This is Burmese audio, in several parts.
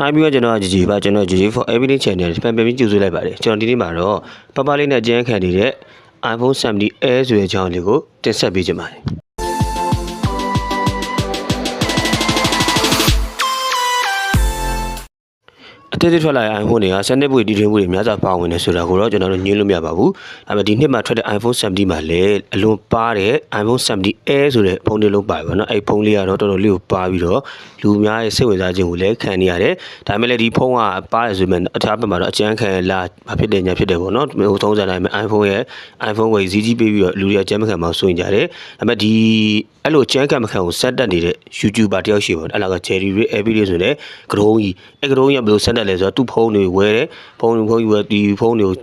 Hi ပြီးတော့ကျွန်တော်က GG ပါကျွန်တော် GG for Everyday Channel ပြန်ပြန်ပြီးကြိုဆိုလိုက်ပါတယ်ကျွန်တော်ဒီနေ့မှာတော့ပပလေးနဲ့အကျန်းခံနေတဲ့ iPhone 70 Air ဆိုတဲ့အကြောင်းလေးကိုတင်ဆက်ပေးချင်ပါတယ် အသေးသေးထွက်လာတဲ့ iPhone တွေကစနစ်ပွေတီထွင်မှုတွေများစွာပါဝင်နေဆိုတာကိုတော့ကျွန်တော်တို့ညင်းလို့မရပါဘူး။ဒါပေမဲ့ဒီနှစ်မှာထွက်တဲ့ iPhone 17မှာလည်းအလွန်ပါတဲ့ iPhone 17 Air ဆိုတဲ့ဖုန်းလေးလုံးပါတယ်ပေါ့နော်။အဲ့ဖုန်းလေးကတော့တော်တော်လေးကိုပါပြီးတော့လူများရဲ့စိတ်ဝင်စားခြင်းကိုလည်းခံနေရတယ်။ဒါပေမဲ့လည်းဒီဖုန်းကပါတယ်ဆိုပေမဲ့အထက်ဘက်မှာတော့အကျန်းခံလာမဖြစ်တဲ့ညာဖြစ်တယ်ပေါ့နော်။ဟိုသုံးစံတိုင်းမှာ iPhone ရဲ့ iPhone ကိုဈေးကြီးပေးပြီးတော့လူတွေအကျန်းမခံမှဆိုရင်ကြတယ်။ဒါပေမဲ့ဒီအဲ့လိုအကျန်းခံမခံကိုစက်တက်နေတဲ့ YouTuber တယောက်ရှိပေါ့။အဲ့ဒါက Jerry Ray Abbey လေးဆိုတဲ့ကရုံးကြီးအဲ့ကရုံးကြီးကဘယ်လိုစက်တက်လဲဆိုတော့သူ့ဖုန်းတွေဝယ်တယ်ဖုန်းဖုန်းကြီးဝယ်ဒီဖုန်းတွေကို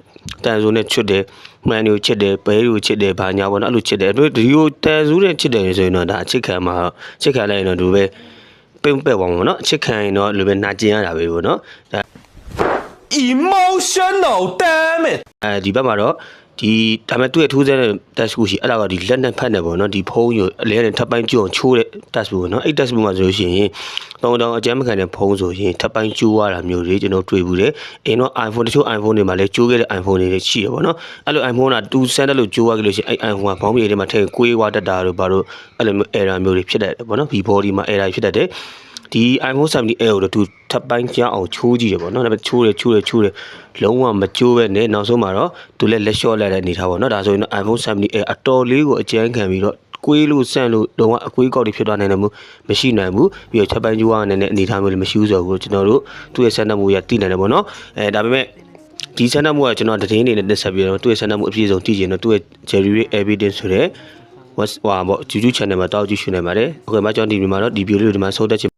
တန်ဆိုးနဲ့ချွတ်တယ်မှန်တွေကိုချစ်တယ်ဘဲတွေကိုချစ်တယ်ဘာညာပေါ့နော်အဲ့လိုချစ်တယ်အဲ့ဒီကိုတန်ဆိုးနဲ့ချစ်တယ်ဆိုရင်တော့ဒါအချစ်ခံမှာချစ်ခံလိုက်ရင်တော့ဒီလိုပဲပင်းပက်ပါမှာနော်အချစ်ခံရင်တော့ဒီလိုပဲနာကျင်ရတာပဲပေါ့နော်ဒါ emotional damn it အဲဒီဘက်မှာတော့ ဒီဒါပေမဲ့သူ့ရဲ့ထိုးစဲတဲ့ test ခုရှိအဲ့ဒါကဒီလက်နဲ့ဖတ်နေပေါ့နော်ဒီဖုန်းကိုအလဲနဲ့ထပ်ပိုင်းကျွန်းချိုးတဲ့ test ပေါ့နော်အဲ့ test မှာဆိုလို့ရှိရင်တောင်းတောင်းအကြမ်းမခံတဲ့ဖုန်းဆိုရင်ထပ်ပိုင်းကျိုးရတာမျိုးတွေကျွန်တော်တွေ့ဘူးတယ်အင်းတော့ iPhone တချို့ iPhone တွေမှာလည်းကျိုးခဲ့တဲ့ iPhone တွေရှိရပေါ့နော်အဲ့လို iPhone က2 cent လို့ကျိုးရကြလို့ရှိရင်အဲ့ iPhone ကဘောင်းမြေတွေမှာထည့်ကွေးဝါတက်တာတို့ဘာလို့အဲ့လိုမျိုး error မျိုးတွေဖြစ်တတ်တယ်ပေါ့နော် V body မှာ error ဖြစ်တတ်တယ် ဒီ iPhone 70 Air ကိုတော့သူထပ်ပိုင်းကြောင်းအောင်ချိုးကြည့်တယ်ပေါ့နော်ဒါပေမဲ့ချိုးတယ်ချိုးတယ်ချိုးတယ်လုံးဝမချိုးပဲနဲ့နောက်ဆုံးမှာတော့သူလည်းလက်လျှော့လိုက်တဲ့အနေထားပေါ့နော်ဒါဆိုရင်တော့ iPhone 70 Air အတော်လေးကိုအကျန်းခံပြီးတော့ကွေးလို့ဆန့်လို့လုံးဝအကွေးကောက်တွေဖြစ်သွားနိုင်တယ်မှုမရှိနိုင်ဘူးပြီးတော့ချက်ပိုင်းကျိုးရတဲ့အနေထားမျိုးလည်းမရှိဘူးဆိုတော့ကျွန်တော်တို့သူ့ရဲ့ဆန္ဒမှုရတည်နိုင်တယ်ပေါ့နော်အဲဒါပေမဲ့ဒီဆန္ဒမှုကကျွန်တော်တည်င်းအနေနဲ့တက်ဆက်ပြီးတော့သူ့ရဲ့ဆန္ဒမှုအပြည့်စုံတည်ကျင်တော့သူ့ရဲ့ Jerry Ray Evidence ဆိုတဲ့ what's ဟွာပေါ့ YouTube channel မှာတောက်ကြည့်ရှုနိုင်ပါတယ်။ဟုတ်ကဲ့မကျွန်တော်ဒီမှာတော့ဒီ video လေးကိုဒီမှာဆုံးသက်ချင်